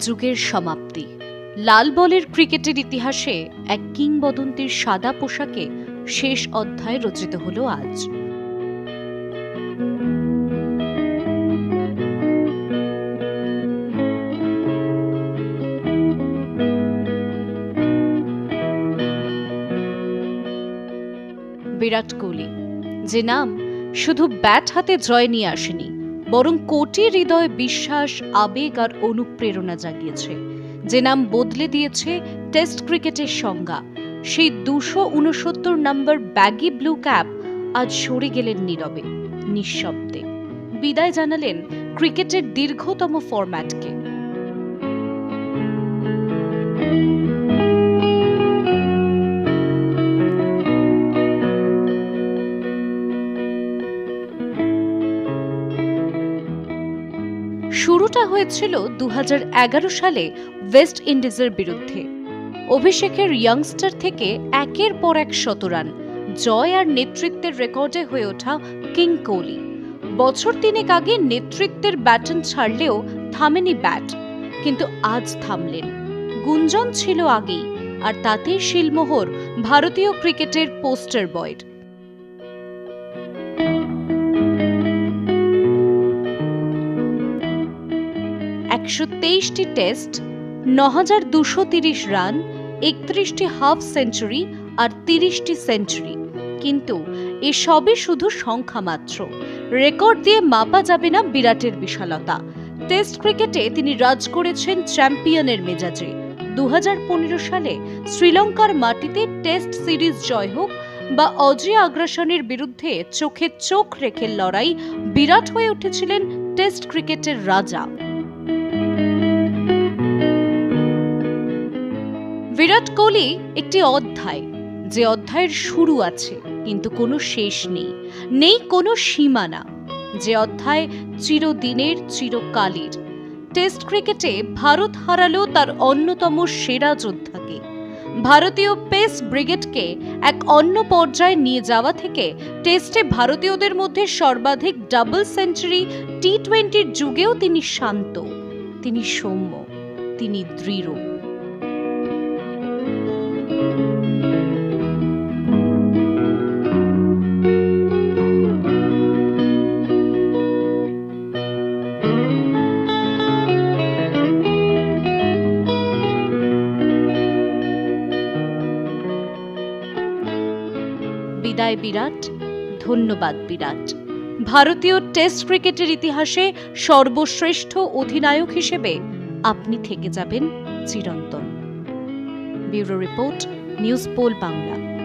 যুগের সমাপ্তি। লাল বলের ক্রিকেটের ইতিহাসে এক কিংবদন্তির সাদা পোশাকে শেষ অধ্যায় রচিত হলো আজ। বিরাট কোহলি, যে নাম শুধু ব্যাট হাতে জয় নিয়ে আসেনি বরং কোটি হৃদয়, বিশ্বাস, আবেগ আর অনুপ্রেরণা জাগিয়েছে। যে নাম বদলে দিয়েছে টেস্ট ক্রিকেটের সংজ্ঞা। সেই দুশো উনসত্তর নম্বর ব্যাগি ব্লু ক্যাপ আজ সরে গেলেন নীরবে, নিঃশব্দে। বিদায় জানালেন ক্রিকেটের দীর্ঘতম ফরম্যাটকে। শুরুটা হয়েছিল দু হাজার এগারো সালে ওয়েস্ট ইন্ডিজের বিরুদ্ধে। অভিষেকের ইয়াংস্টার থেকে একের পর এক শতরান জয় আর নেতৃত্বের রেকর্ডে হয়ে ওঠা কিং কোহলি। বছর তিনেক আগে নেতৃত্বের ব্যাটন ছাড়লেও থামেনি ব্যাট কিন্তু আজ থামলেন। গুঞ্জন ছিল আগেই, আর তাতেই শিলমোহর ভারতীয় ক্রিকেটের পোস্টার বয়ের একশো তেইশটি টেস্ট ন হাজার দুশো তিরিশ রান, একত্রিশটি হাফ সেঞ্চুরি আর তিরিশটি সেঞ্চুরি। কিন্তু এসবই শুধু সংখ্যা মাত্র। রেকর্ড দিয়ে মাপা যাবে না বিরাটের বিশালতা। টেস্ট ক্রিকেটে তিনি রাজ করেছেন চ্যাম্পিয়নের মেজাজে। দু হাজার পনেরো সালে শ্রীলঙ্কার মাটিতে টেস্ট সিরিজ জয় হোক বা অজয় আগ্রাসনের বিরুদ্ধে চোখে চোখ রেখে লড়াই বিরাট হয়ে উঠেছিলেন টেস্ট ক্রিকেটের রাজা। বিরাট কোহলি একটি অধ্যায়। যে অধ্যায়ের শুরু আছে, কিন্তু কোনো শেষ নেই। নেই কোনো সীমানা। যে অধ্যায় চিরদিনের, চিরকালের। টেস্ট ক্রিকেটে ভারত হারালো তার অন্যতম সেরা যোদ্ধাকে। ভারতীয় পেস ব্রিগেডকে এক অন্য পর্যায়ে নিয়ে যাওয়া থেকে টেস্টে ভারতীয়দের মধ্যে সর্বাধিক ডাবল সেঞ্চুরি টি টোয়েন্টির যুগেও তিনি শান্ত। তিনি সৌম্য তিনি দৃঢ়। বিদায় বিরাট ধন্যবাদ বিরাট। ভারতীয় টেস্ট ক্রিকেটের ইতিহাসে সর্বশ্রেষ্ঠ অধিনায়ক হিসেবে আপনি থেকে যাবেন চিরন্তন। Bureau report, news pole Bangla.